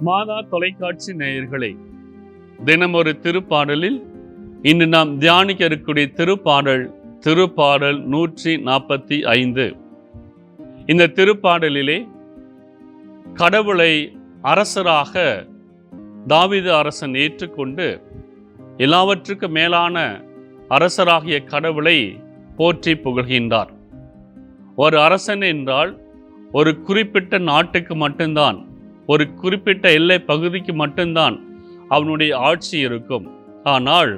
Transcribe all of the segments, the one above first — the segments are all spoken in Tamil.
மாதா தொலைக்காட்சி நேயர்களே தினம் ஒரு திருப்பாடலில் இன்று நாம் தியானிக்க இருக்கக்கூடிய திருப்பாடல் திருப்பாடல் நூற்றி நாற்பத்தி ஐந்து. இந்த திருப்பாடலிலே கடவுளை அரசராக தாவித அரசன் ஏற்றுக்கொண்டு எல்லாவற்றுக்கும் மேலான அரசராகிய கடவுளை போற்றி புகழ்கின்றார். ஒரு அரசன் என்றால் ஒரு குறிப்பிட்ட நாட்டுக்கு மட்டும்தான். ஒரு குறிப்பிட்ட எல்லை பகுதிக்கு மட்டும்தான் அவனுடைய ஆட்சி இருக்கும். ஆனால்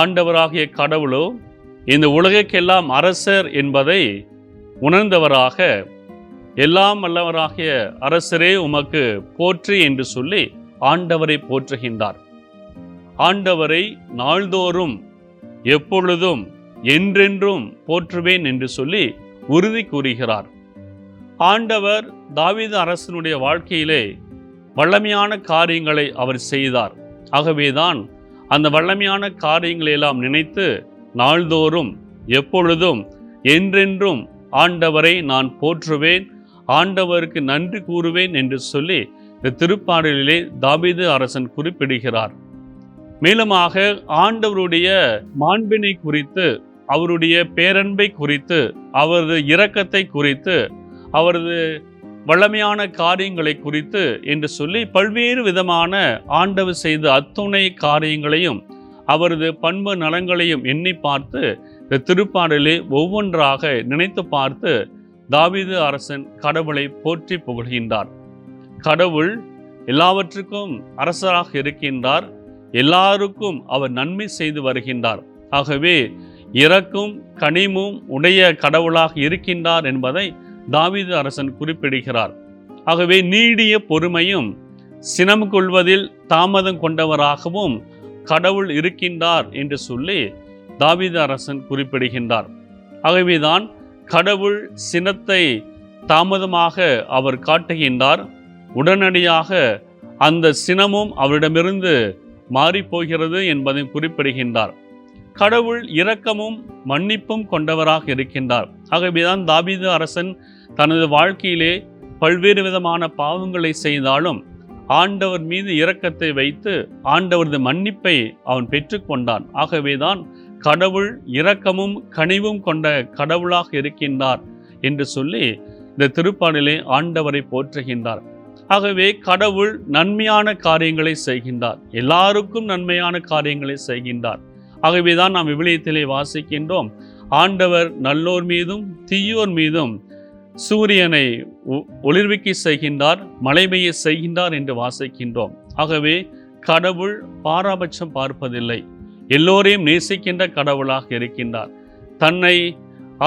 ஆண்டவராகிய கடவுளோ இந்த உலகக்கெல்லாம் அரசர் என்பதை உணர்ந்தவராக எல்லாம் வல்லவராகிய அரசரே உமக்கு போற்றி என்று சொல்லி ஆண்டவரை போற்றுகின்றார். ஆண்டவரை நாள்தோறும் எப்பொழுதும் என்றென்றும் போற்றுவேன் என்று சொல்லி உறுதி கூறுகிறார். ஆண்டவர் தாவீது அரசனுடைய வாழ்க்கையிலே வல்லமையான காரியங்களை அவர் செய்தார். ஆகவேதான் அந்த வல்லமையான காரியங்களை எல்லாம் நினைத்து நாள்தோறும் எப்பொழுதும் என்றென்றும் ஆண்டவரை நான் போற்றுவேன் ஆண்டவருக்கு நன்றி கூறுவேன் என்று சொல்லி இந்த திருப்பாடலிலே தாபீது அரசன் குறிப்பிடுகிறார். மேலுமாக ஆண்டவருடைய மாண்பினை குறித்து அவருடைய பேரன்பை குறித்து அவரது இரக்கத்தை குறித்து அவரது வல்லமையான காரியங்களை குறித்து என்று சொல்லி பல்வேறு விதமான ஆண்டவர் செய்த அத்துணை காரியங்களையும் அவரது பண்பு நலங்களையும் எண்ணி பார்த்து இந்த திருப்பாடலே ஒவ்வொன்றாக நினைத்து பார்த்து தாவீது அரசன் கடவுளை போற்றி புகழ்கின்றார். கடவுள் எல்லாவற்றுக்கும் அரசராக இருக்கின்றார். எல்லாருக்கும் அவர் நன்மை செய்து வருகின்றார். ஆகவே இறக்கும் கனிமும் உடைய கடவுளாக இருக்கின்றார் என்பதை தாவீது அரசன் குறிப்பிடுகிறார். ஆகவே நீடிய பொறுமையும் சினம் கொள்வதில் தாமதம் கொண்டவராகவும் கடவுள் இருக்கின்றார் என்று சொல்லி தாவீது அரசன் குறிப்பிடுகின்றார். ஆகவேதான் கடவுள் சினத்தை தாமதமாக அவர் காட்டுகின்றார். உடனடியாக அந்த சினமும் அவரிடமிருந்து மாறிப்போகிறது என்பதை குறிப்பிடுகின்றார். கடவுள் இரக்கமும் மன்னிப்பும் கொண்டவராக இருக்கின்றார். ஆகவேதான் தாபீது அரசன் தனது வாழ்க்கையிலே பல்வேறு விதமான பாவங்களை செய்தாலும் ஆண்டவர் மீது இரக்கத்தை வைத்து ஆண்டவரது மன்னிப்பை அவன் பெற்றுக்கொண்டான் ஆகவேதான் கடவுள் இரக்கமும் கனிவும் கொண்ட கடவுளாக இருக்கின்றார் என்று சொல்லி இந்த திருப்பாடலே ஆண்டவரை போற்றுகின்றார். ஆகவே கடவுள் நன்மையான காரியங்களை செய்கின்றார். எல்லாருக்கும் நன்மையான காரியங்களை செய்கின்றார். ஆகவேதான் நாம் விவிலியத்திலே வாசிக்கின்றோம். ஆண்டவர் நல்லோர் மீதும் தீயோர் மீதும் சூரியனை ஒளிர்விக்க செய்கின்றார் மலைமையை செய்கின்றார் என்று வாசிக்கின்றோம். ஆகவே கடவுள் பாராபட்சம் பார்ப்பதில்லை. எல்லோரையும் நேசிக்கின்ற கடவுளாக இருக்கின்றார். தன்னை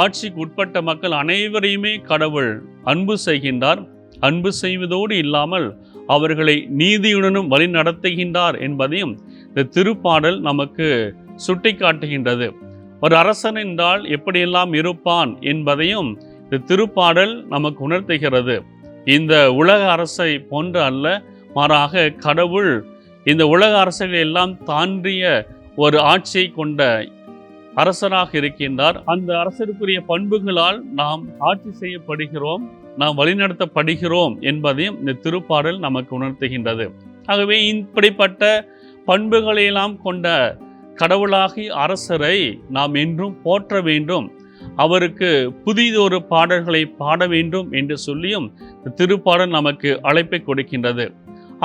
ஆட்சிக்கு உட்பட்ட மக்கள் அனைவரையுமே கடவுள் அன்பு செய்கின்றார். அன்பு செய்வதோடு இல்லாமல் அவர்களை நீதியுடனும் வழி நடத்துகின்றார் என்பதையும் இந்த திருப்பாடல் நமக்கு சுட்டிக்காட்டுகின்றது. ஒரு அரசன் என்றால் எப்படியெல்லாம் இருப்பான் என்பதையும் இந்த திருப்பாடல் நமக்கு உணர்த்துகிறது. இந்த உலக அரசை போன்று அல்ல மாறாக கடவுள் இந்த உலக அரசுகளை எல்லாம் தாண்டிய ஒரு ஆட்சியை கொண்ட அரசராக இருக்கின்றார். அந்த அரசருக்குரிய பண்புகளால் நாம் ஆட்சி செய்யப்படுகிறோம் நாம் வழிநடத்தப்படுகிறோம் என்பதையும் இந்த திருப்பாடல் நமக்கு உணர்த்துகின்றது. ஆகவே இப்படிப்பட்ட பண்புகளையெல்லாம் கொண்ட கடவுளாகி அரசரை நாம் என்றும் போற்ற வேண்டும். அவருக்கு புதிதொரு பாடல்களை பாட வேண்டும் என்று சொல்லியும் திருப்பாடல் நமக்கு அழைப்பை கொடுக்கின்றது.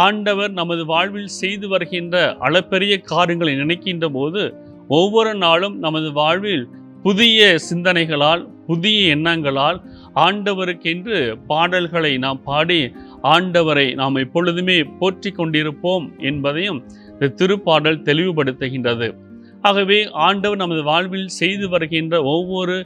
ஆண்டவர் நமது வாழ்வில் செய்து வருகின்ற அளப்பெரிய காரியங்களை நினைக்கின்ற போது ஒவ்வொரு நாளும் நமது வாழ்வில் புதிய சிந்தனைகளால் புதிய எண்ணங்களால் ஆண்டவருக்கென்று பாடல்களை நாம் பாடி ஆண்டவரை நாம் எப்பொழுதுமே போற்றி கொண்டிருப்போம் என்பதையும் இந்த திருப்பாடல் தெளிவுபடுத்துகின்றது. ஆகவே ஆண்டவர் நமது வாழ்வில் செய்து வருகின்ற ஒவ்வொரு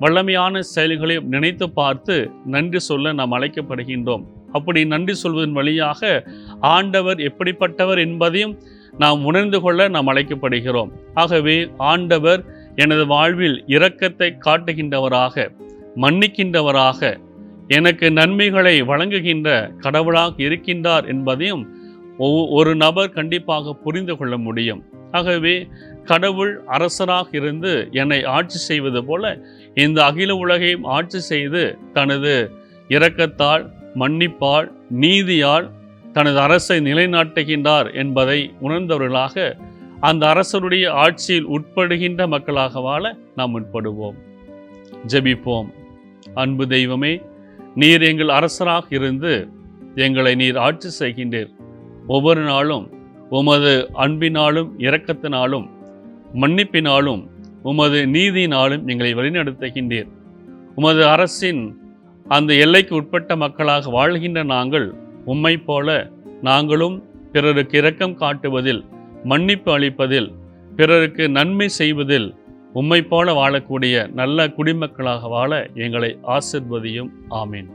வல்லமையான செயல்களையும் நினைத்து பார்த்து நன்றி சொல்ல நாம் அழைக்கப்படுகின்றோம். அப்படி நன்றி சொல்வதன் வழியாக ஆண்டவர் எப்படிப்பட்டவர் என்பதையும் நாம் உணர்ந்து கொள்ள நாம் அழைக்கப்படுகிறோம். ஆகவே ஆண்டவர் எனது வாழ்வில் இரக்கத்தை காட்டுகின்றவராக மன்னிக்கின்றவராக எனக்கு நன்மைகளை வழங்குகின்ற கடவுளாக இருக்கின்றார் என்பதையும் ஒரு நபர் கண்டிப்பாக புரிந்து கொள்ள முடியும். ஆகவே கடவுள் அரசராக இருந்து என்னை ஆட்சி செய்வது போல இந்த அகில உலகையும் ஆட்சி செய்து தனது இரக்கத்தால் மன்னிப்பால் நீதியால் தனது அரசை நிலைநாட்டுகின்றார் என்பதை உணர்ந்தவர்களாக அந்த அரசருடைய ஆட்சியில் உட்படுகின்ற மக்களாக வாழ நாம் உட்படுவோம் ஜெபிப்போம். அன்பு தெய்வமே நீர் எங்கள் அரசராக இருந்து எங்களை நீர் ஆட்சி செய்கின்றீர். ஒவ்வொரு நாளும் உமது அன்பினாலும் இரக்கத்தினாலும் மன்னிப்பினாலும் உமது நீதியினாலும் எங்களை வழிநடத்துகின்றீர். உமது அரசின் அந்த எல்லைக்கு உட்பட்ட மக்களாக வாழ்கின்ற நாங்கள் உம்மை போல நாங்களும் பிறருக்கு இரக்கம் காட்டுவதில் மன்னிப்பு அளிப்பதில் பிறருக்கு நன்மை செய்வதில் உம்மை போல வாழக்கூடிய நல்ல குடிமக்களாக வாழ எங்களை ஆசிர்வதியும். ஆமீன்.